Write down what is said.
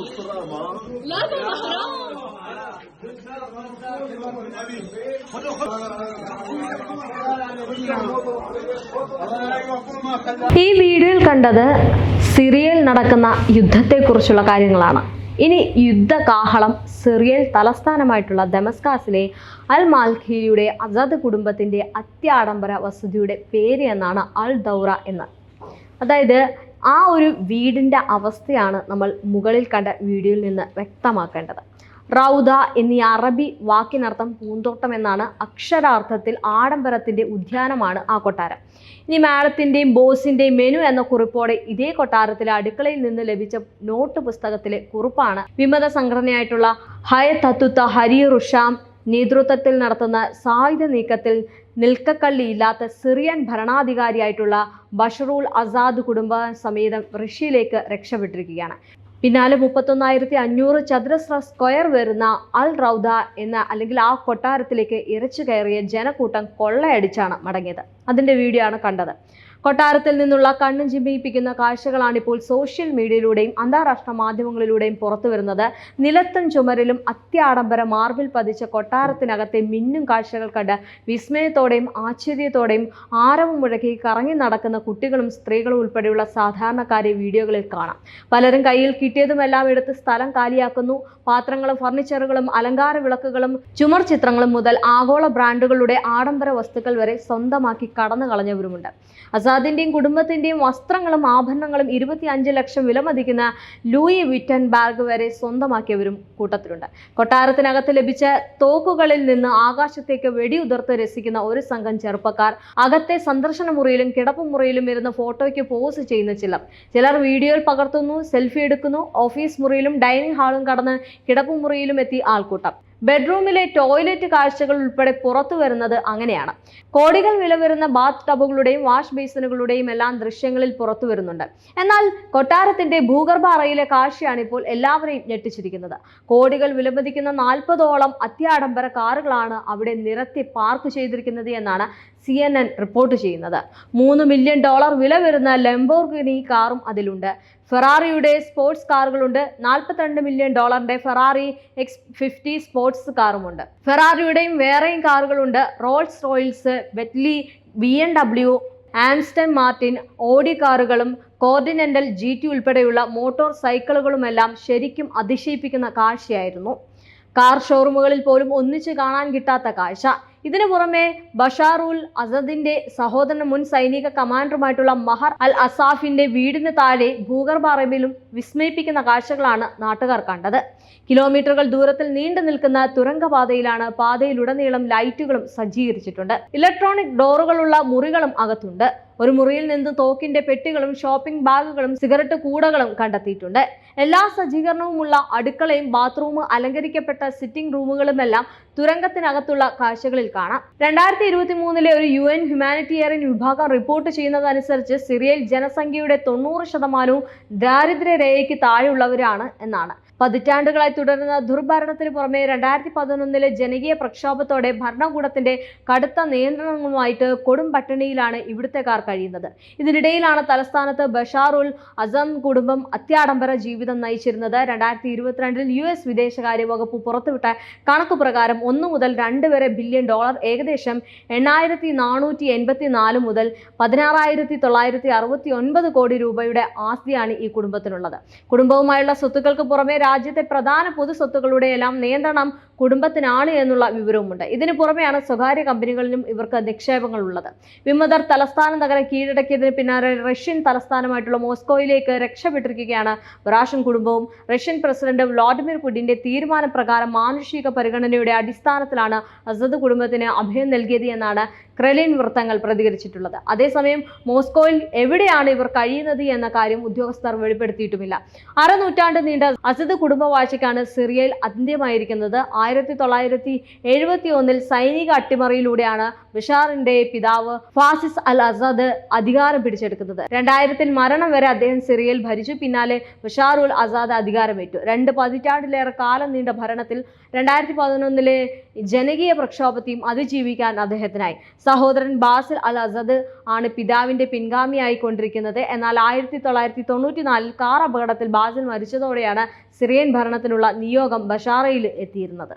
الصرامة لا ده حرام ഈ വീഡിയോയിൽ കണ്ടത് സിറിയയിൽ നടക്കുന്ന യുദ്ധത്തെക്കുറിച്ചുള്ള കാര്യങ്ങളാണ് ഇനി യുദ്ധകാഹളം സിറിയൽ തലസ്ഥാനമായിട്ടുള്ള ദമസ്കാസിലെ അൽ മാൽഖീരിയുടെ അസാദ് കുടുംബത്തിന്റെ അത്യാഡംബര വസതിയുടെ പേര് എന്നാണ് അൽ ദൗറ എന്ന് അതായത് ആ ഒരു വീടിന്റെ അവസ്ഥയാണ് നമ്മൾ മുകളിൽ കണ്ട വീഡിയോയിൽ നിന്ന് വ്യക്തമാക്കേണ്ടത്. റൗദ എന്നീ അറബി വാക്കിനർത്ഥം പൂന്തോട്ടം എന്നാണ് അക്ഷരാർത്ഥത്തിൽ ആഡംബരത്തിന്റെ ഉദ്യാനമാണ് ആ കൊട്ടാരം. ഇനി മേളത്തിന്റെയും ബോസിന്റെയും മെനു എന്ന കുറിപ്പോടെ ഇതേ കൊട്ടാരത്തിലെ അടുക്കളയിൽ നിന്ന് ലഭിച്ച നോട്ട് പുസ്തകത്തിലെ കുറിപ്പാണ് വിമത സംഘടനയായിട്ടുള്ള ഹയ തത്തുത്ത ഹരി റുഷാം നേതൃത്വത്തിൽ നടത്തുന്ന സായുധ നീക്കത്തിൽ നിൽക്കക്കള്ളിയില്ലാത്ത സിറിയൻ ഭരണാധികാരിയായിട്ടുള്ള ബഷറൂൾ അസാദ് കുടുംബ സമേതം റഷ്യയിലേക്ക് രക്ഷപ്പെട്ടിരിക്കുകയാണ്. പിന്നാലെ മുപ്പത്തൊന്നായിരത്തി അഞ്ഞൂറ് ചതുരശ്ര സ്ക്വയർ വരുന്ന അൽ റൗദ എന്ന അല്ലെങ്കിൽ ആ കൊട്ടാരത്തിലേക്ക് ഇരച്ചു കയറിയ ജനക്കൂട്ടം കൊള്ളയടിച്ചാണ് മടങ്ങിയത്. അതിന്റെ വീഡിയോ ആണ് കണ്ടത്. കൊട്ടാരത്തിൽ നിന്നുള്ള കണ്ണും ചിമ്മിയിപ്പിക്കുന്ന കാഴ്ചകളാണ് ഇപ്പോൾ സോഷ്യൽ മീഡിയയിലൂടെയും അന്താരാഷ്ട്ര മാധ്യമങ്ങളിലൂടെയും പുറത്തു വരുന്നത്. നിലത്തും ചുമരിലും അത്യാഡംബര മാർബിൾ പതിച്ച കൊട്ടാരത്തിനകത്തെ മിന്നും കാഴ്ചകൾ കണ്ട് വിസ്മയത്തോടെയും ആശ്ചര്യത്തോടെയും ആരവം മുഴക്കി കറങ്ങി നടക്കുന്ന കുട്ടികളും സ്ത്രീകളും ഉൾപ്പെടെയുള്ള സാധാരണക്കാരെ വീഡിയോകളിൽ കാണാം. പലരും കയ്യിൽ കിട്ടിയതുമെല്ലാം എടുത്ത് സ്ഥലം കാലിയാക്കുന്നു. പാത്രങ്ങളും ഫർണിച്ചറുകളും അലങ്കാര വിളക്കുകളും ചുമർ ചിത്രങ്ങളും മുതൽ ആഗോള ബ്രാൻഡുകളുടെ ആഡംബര വസ്തുക്കൾ വരെ സ്വന്തമാക്കി കടന്നു കളഞ്ഞവരുമുണ്ട് അസാദിന്റെയും കുടുംബത്തിന്റെയും വസ്ത്രങ്ങളും ആഭരണങ്ങളും ഇരുപത്തി അഞ്ച് ലക്ഷം വിലമതിക്കുന്ന ലൂയി വിറ്റൻ ബാഗ് വരെ സ്വന്തമാക്കിയവരും കൂട്ടത്തിലുണ്ട്. കൊട്ടാരത്തിനകത്ത് ലഭിച്ച തോക്കുകളിൽ നിന്ന് ആകാശത്തേക്ക് വെടിയുതിർത്ത് രസിക്കുന്ന ഒരു സംഘം ചെറുപ്പക്കാർ അകത്തെ സന്ദർശന മുറിയിലും കിടപ്പുമുറിയിലും ഇരുന്ന് ഫോട്ടോയ്ക്ക് പോസ് ചെയ്യുന്ന ചിലർ. ചിലർ വീഡിയോയിൽ പകർത്തുന്നു സെൽഫി എടുക്കുന്നു ഓഫീസ് മുറിയിലും ഡൈനിങ് ഹാളും കടന്ന് കിടപ്പുമുറിയിലും എത്തി ആൾക്കൂട്ടം. ബെഡ്റൂമിലെ ടോയ്ലറ്റ് കാഴ്ചകൾ ഉൾപ്പെടെ പുറത്തു വരുന്നത് അങ്ങനെയാണ്. കോടികൾ വില വരുന്ന ബാത്ത് ടബുകളുടെയും വാഷ് ബേസിനുകളുടെയും എല്ലാം ദൃശ്യങ്ങളിൽ പുറത്തു വരുന്നുണ്ട്. എന്നാൽ കൊട്ടാരത്തിന്റെ ഭൂഗർഭ അറയിലെ കാഴ്ചയാണ് ഇപ്പോൾ എല്ലാവരെയും ഞെട്ടിച്ചിരിക്കുന്നത്. കോടികൾ വിലമതിക്കുന്ന നാൽപ്പതോളം അത്യാഡംബര കാറുകളാണ് അവിടെ നിരത്തി പാർക്ക് ചെയ്തിരിക്കുന്നത് എന്നാണ് സി എൻ എൻ റിപ്പോർട്ട് ചെയ്യുന്നത്. മൂന്ന് മില്യൺ ഡോളർ വില വരുന്ന ലംബോർഗിനി കാറും അതിലുണ്ട്. ഫെറാറിയുടെ സ്പോർട്സ് കാറുകളുണ്ട് നാൽപ്പത്തിരണ്ട് മില്യൺ ഡോളറിന്റെ ഫെറാറി എക്സ് ഫിഫ്റ്റി സ്പോർട്സ് കാറുമുണ്ട് ഫെറാറിയുടെയും വേറെയും കാറുകളുണ്ട് Rolls Royce Bentley B N W Aston Martin Audi കാറുകളും കോർഡിനെന്റൽ ജി ടി ഉൾപ്പെടെയുള്ള മോട്ടോർ സൈക്കിളുകളുമെല്ലാം ശരിക്കും അതിശയിപ്പിക്കുന്ന കാഴ്ചയായിരുന്നു. കാർ ഷോറൂമുകളിൽ പോലും ഒന്നിച്ച് കാണാൻ കിട്ടാത്ത കാഴ്ച. ഇതിനു പുറമെ ബഷാറുൽ അസദിന്റെ സഹോദരൻ മുൻ സൈനിക കമാൻഡറുമായിട്ടുള്ള മഹർ അൽ അസാഫിന്റെ വീടിന് താഴെ ഭൂഗർഭ അറബിലും വിസ്മയിപ്പിക്കുന്ന കാഴ്ചകളാണ് നാട്ടുകാർ കണ്ടത്. കിലോമീറ്ററുകൾ ദൂരത്തിൽ നീണ്ടു നിൽക്കുന്ന തുരങ്കപാതയിലാണ് പാതയിലുടനീളം ലൈറ്റുകളും സജ്ജീകരിച്ചിട്ടുണ്ട്. ഇലക്ട്രോണിക് ഡോറുകളുള്ള മുറികളും അകത്തുണ്ട്. ഒരു മുറിയിൽ നിന്ന് തോക്കിന്റെ പെട്ടികളും ഷോപ്പിംഗ് ബാഗുകളും സിഗരറ്റ് കൂടകളും കണ്ടെത്തിയിട്ടുണ്ട്. എല്ലാ സജ്ജീകരണവുമുള്ള അടുക്കളയും ബാത്റൂം അലങ്കരിക്കപ്പെട്ട സിറ്റിംഗ് റൂമുകളുമെല്ലാം തുരങ്കത്തിനകത്തുള്ള കാഴ്ചകളിൽ കാണാം. രണ്ടായിരത്തി ഇരുപത്തി മൂന്നിലെ ഒരു യു എൻ ഹ്യൂമാനിറ്റേറിയൻ വിഭാഗം റിപ്പോർട്ട് ചെയ്യുന്നതനുസരിച്ച് സിറിയയിൽ ജനസംഖ്യയുടെ തൊണ്ണൂറ് ശതമാനവും ദാരിദ്ര്യരേഖയ്ക്ക് താഴെയുള്ളവരാണ് എന്നാണ്. പതിറ്റാണ്ടുകളായി തുടരുന്ന ദുർഭരണത്തിന് പുറമെ രണ്ടായിരത്തി പതിനൊന്നിലെ ജനകീയ പ്രക്ഷോഭത്തോടെ ഭരണകൂടത്തിന്റെ കടുത്ത നിയന്ത്രണങ്ങളുമായിട്ട് കൊടും പട്ടിണിയിലാണ് ഇവിടുത്തെക്കാർ കഴിയുന്നത്. ഇതിനിടയിലാണ് തലസ്ഥാനത്ത് ബഷാറുൽ അസം കുടുംബം അത്യാഡംബര ജീവിതം നയിച്ചിരുന്നത്. രണ്ടായിരത്തി ഇരുപത്തിരണ്ടിൽ യു എസ് വിദേശകാര്യ വകുപ്പ് പുറത്തുവിട്ട കണക്ക് പ്രകാരം ഒന്ന് മുതൽ രണ്ട് വരെ ബില്യൺ ഡോളർ ഏകദേശം എണ്ണായിരത്തി നാനൂറ്റി എൺപത്തി നാല് മുതൽ പതിനാറായിരത്തി തൊള്ളായിരത്തി അറുപത്തി ഒൻപത് കോടി രൂപയുടെ ആസ്തിയാണ് ഈ കുടുംബത്തിനുള്ളത്. കുടുംബവുമായുള്ള സ്വത്തുക്കൾക്ക് പുറമെ രാജ്യത്തെ പ്രധാന പൊതു സ്വത്തുക്കളുടെ എല്ലാം നിയന്ത്രണം കുടുംബത്തിനാണ് എന്നുള്ള വിവരവുമുണ്ട്. ഇതിനു പുറമെയാണ് സ്വകാര്യ കമ്പനികളിലും ഇവർക്ക് നിക്ഷേപങ്ങൾ ഉള്ളത് വിമതർ തലസ്ഥാന നഗരം കീഴടക്കിയതിന് പിന്നാലെ റഷ്യൻ തലസ്ഥാനമായിട്ടുള്ള മോസ്കോയിലേക്ക് രക്ഷപ്പെട്ടിരിക്കുകയാണ് ബ്രാഷൻ കുടുംബവും. റഷ്യൻ പ്രസിഡന്റ് വ്ളാഡിമിർ പുടിന്റെ തീരുമാനപ്രകാരം മാനുഷിക പരിഗണനയുടെ അടിസ്ഥാനത്തിലാണ് അസദ് കുടുംബത്തിന് അഭയം നൽകിയത് എന്നാണ് ക്രെലിൻ വൃത്തങ്ങൾ പ്രതികരിച്ചിട്ടുള്ളത്. അതേസമയം മോസ്കോയിൽ എവിടെയാണ് ഇവർ കഴിയുന്നത് എന്ന കാര്യം ഉദ്യോഗസ്ഥർ വെളിപ്പെടുത്തിയിട്ടുമില്ല. അരനൂറ്റാണ്ട് നീണ്ട അസദ് കുടുംബവാഴ്ചയ്ക്കാണ് സിറിയയിൽ അന്ത്യമായിരിക്കുന്നത്. ആയിരത്തി തൊള്ളായിരത്തി എഴുപത്തി ഒന്നിൽ സൈനിക അട്ടിമറിയിലൂടെയാണ് ബഷാറിന്റെ പിതാവ് ഫാസിസ് അൽ അസദ് അധികാരം പിടിച്ചെടുക്കുന്നത്. രണ്ടായിരത്തിൽ മരണം വരെ അദ്ദേഹം സിറിയയിൽ ഭരിച്ചു. പിന്നാലെ ബഷാറുൽ അസാദ് അധികാരമേറ്റു. രണ്ട് പതിറ്റാണ്ടിലേറെ കാലം നീണ്ട ഭരണത്തിൽ രണ്ടായിരത്തി പതിനൊന്നിലെ ജനകീയ പ്രക്ഷോഭത്തെയും അതിജീവിക്കാൻ അദ്ദേഹത്തിനായി. സഹോദരൻ ബാസിൽ അൽ അസദ് ആണ് പിതാവിന്റെ പിൻഗാമിയായി കൊണ്ടിരിക്കുന്നത് എന്നാൽ ആയിരത്തി തൊള്ളായിരത്തി തൊണ്ണൂറ്റി നാലിൽ കാർ അപകടത്തിൽ ബാസിൽ മരിച്ചതോടെയാണ് സിറിയൻ ഭരണത്തിനുള്ള നിയോഗം ബഷാറയിൽ എത്തിയിരുന്നത്.